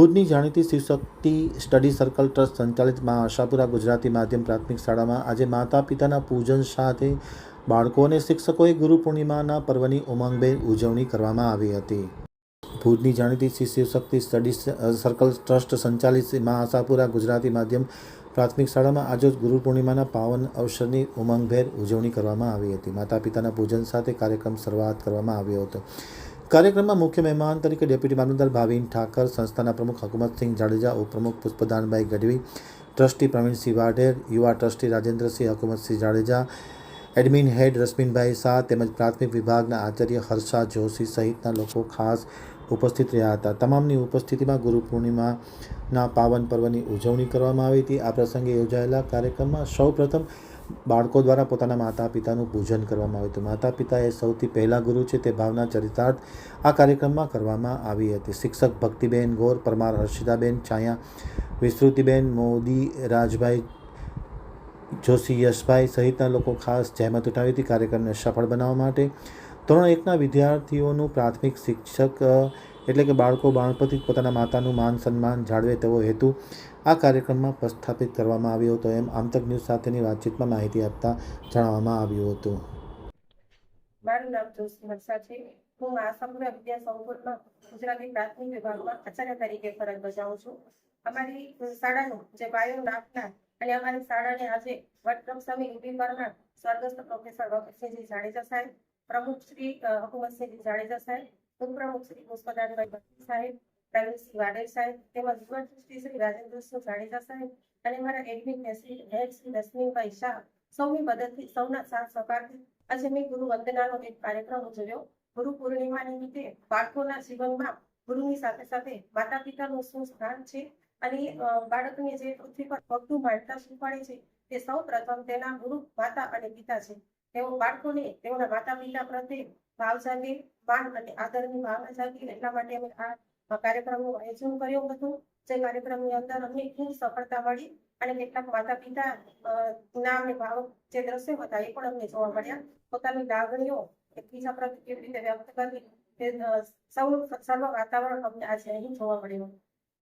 ભુજની જાણીતી Shivshakti study circle trust સંચાલિત મા આશાપુરા ગુજરાતી માધ્યમ પ્રાથમિક શાળામાં આજે માતા પિતાના પૂજન સાથે બાળકો અને શિક્ષકોએ ગુરુ પૂર્ણિમાના પર્વની ઉમંગભેર ઉજવણી કરવામાં આવી હતી. ભુજની જાણીતી Shri Shivshakti study circle trust સંચાલિત મા આશાપુરા ગુજરાતી માધ્યમ પ્રાથમિક શાળામાં આજે ગુરુ પૂર્ણિમાના પાવન અવસરની ઉમંગભેર ઉજવણી કરવામાં આવી હતી. માતા પિતાના પૂજન સાથે કાર્યક્રમ શરૂઆત કરવામાં આવ્યો હતો. કાર્યક્રમમાં મુખ્ય મહેમાન તરીકે ડેપ્યુટી મામલતદાર ભાવિન ઠાકર, સંસ્થાના પ્રમુખ હકુમતસિંહ જાડેજા, ઉપપ્રમુખ પુષ્પદાનભાઈ ગઢવી, ટ્રસ્ટી પ્રવીણસિંહ વાઢેર, યુવા trustee Rajendrasinh Hakumatsinh Jadeja, admin head Rashminbhai Shah તેમજ પ્રાથમિક વિભાગના આચાર્ય હર્ષા જોશી સહિતના લોકો ખાસ ઉપસ્થિત રહ્યા હતા. તમામની ઉપસ્થિતિમાં ગુરુ પૂર્ણિમાના પાવન પર્વની ઉજવણી કરવામાં આવી હતી. આ પ્રસંગે યોજાયેલા કાર્યક્રમમાં સૌપ્રથમ બાળકો દ્વારા પોતાના માતા પિતાનું પૂજન કરવામાં આવ્યું હતું. માતા પિતા એ સૌથી પહેલા ગુરુ છે તે ભાવના ચરિતાર્થ આ કાર્યક્રમમાં કરવામાં આવી હતી. શિક્ષક ભક્તિબેન ગોર, પરમાર હર્ષિતાબેન છાયા વિસ્તૃતિબેન મોદી, રાજભાઈ જોશી યશભાઈ સહિતના લોકો ખાસ જહેમત ઉઠાવી હતી. કાર્યક્રમને સફળ બનાવવા માટે ધોરણ એકના વિદ્યાર્થીઓનું પ્રાથમિક શિક્ષક એટલે કે બાળકો બાળપણથી પોતાના માતાનું માન, સન્માન જાળવે તેવો હેતુ આ કાર્યક્રમમાં પ્રસ્થાપિત કરવામાં આવ્યો હતો એમ આમતક ન્યૂઝ સાથેની વાતચીતમાં માહિતી આપતા જણાવવામાં આવ્યું હતું. મારું નામ જોશી મરસા છે. હું આસામપુરા વિદ્યા સંકુલમાં ગુજરાતી પ્રાથમિક વિભાગમાં આચાર્ય તરીકે ફરજ બજાવું છું. અમારી શાળાનું જે પાયો નાખનાર અને અમારી શાળાને આજે વટક્રમ સ્વામી ઊભી કરનાર સ્વર્ગસ્થ પ્રોફેસર ભગતસિંહજી જાડેજા સાહેબ, પ્રમુખ શ્રી હકુમતસિંહજી જાડેજા સાહેબ ઉપપ્રમુખ શ્રી પુષ્પદાનભાઈ સાહેબ પ્રવીણસિંહ વાડેર સાહેબ, તેમજ યુવા શ્રી રાજેન્દ્રસિંહ જાડેજા સાહેબ અને મારા એડમિન રશ્મિનભાઈ શાહ. સૌની મદદથી, સૌના સાથ સહકારથી આજે મેં ગુરુ વંદનાનો એક કાર્યક્રમ ઉજવ્યો. ગુરુ પૂર્ણિમા નિમિત્તે બાળકોના જીવનમાં ગુરુની સાથે સાથે માતા પિતાનું શું સ્થાન છે અને બાળકને જે પૃથ્વી પર પગલું માંડતા શીખવાડે છે તે સૌ પ્રથમ તેના ગુરુ માતા અને પિતા છે. તેઓ બાળકોને તેઓના માતા પિતા પ્રત્યે ભાવ જાગે, માન અને આદરની ભાવના જાગે. એટલા માટે અમે આ કાર્યક્રમનું આયોજન કર્યું હતું. જે કાર્યક્રમની અંદર અમને ખૂબ સફળતા મળી અને કેટલાક માતા પિતા ના અને ભાવ જે દ્રશ્યો હતા એ પણ અમને જોવા મળ્યા. પોતાની લાગણીઓ એકબીજા પ્રત્યે કેવી રીતે વ્યક્ત કરવી તે સૌ, સર્વ વાતાવરણ અમને આજે અહીં જોવા મળ્યું.